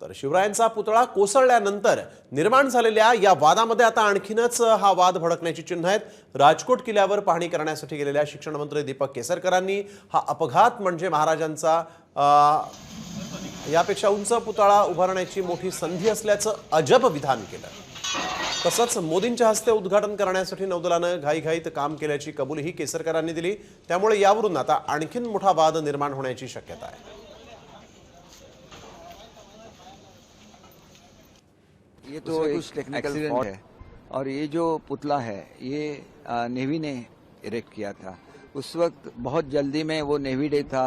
तर शिवरायांचा पुतळा कोसळल्यानंतर निर्माण झालेल्या या वादामध्ये आता आणखीनच हा वाद भडकण्याची चिन्ह आहेत. राजकोट किल्ल्यावर पाहणी करण्यासाठी गेलेल्या शिक्षण मंत्री दीपक केसरकरांनी हा अपघात म्हणजे महाराजांचा यापेक्षा उंच पुतळा उभारण्याची मोठी संधी असल्याचं अजब विधान केलं. तसंच मोदींच्या हस्ते उद्घाटन करण्यासाठी नौदलानं घाईघाईत काम केल्याची कबुलीही केसरकरांनी दिली. त्यामुळे यावरून आता आणखीन मोठा वाद निर्माण होण्याची शक्यता आहे. ये तो कुछ टेक्निकल फॉल्ट है। और ये जो पुतला है ये नेवी ने इरेक्ट किया था। उस वक्त बहुत जल्दी में वो नेवी डे था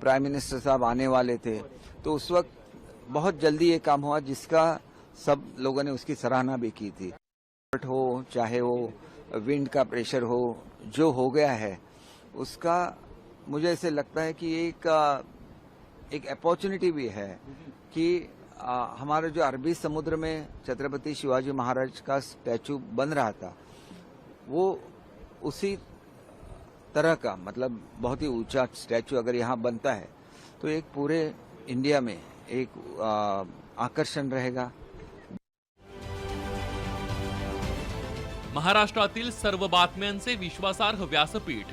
प्राइम मिनिस्टर साहब आने वाले थे। तो उस वक्त बहुत जल्दी ये काम हुआ जिसका सब लोगों ने उसकी सराहना भी की थी। हो चाहे वो विंड का प्रेशर हो जो हो गया है उसका मुझे ऐसे लगता है कि एक एक अपॉर्चुनिटी भी है कि हमारे जो अरबी समुद्र में छत्रपति शिवाजी महाराज का स्टैचू बन रहा था, वो उसी तरह का मतलब बहुत ही ऊँचा स्टैचू अगर यहाँ बनता है तो एक पूरे इंडिया में एक आकर्षण रहेगा। महाराष्ट्रातील सर्व बातम्यांचे विश्वासार्ह व्यासपीठ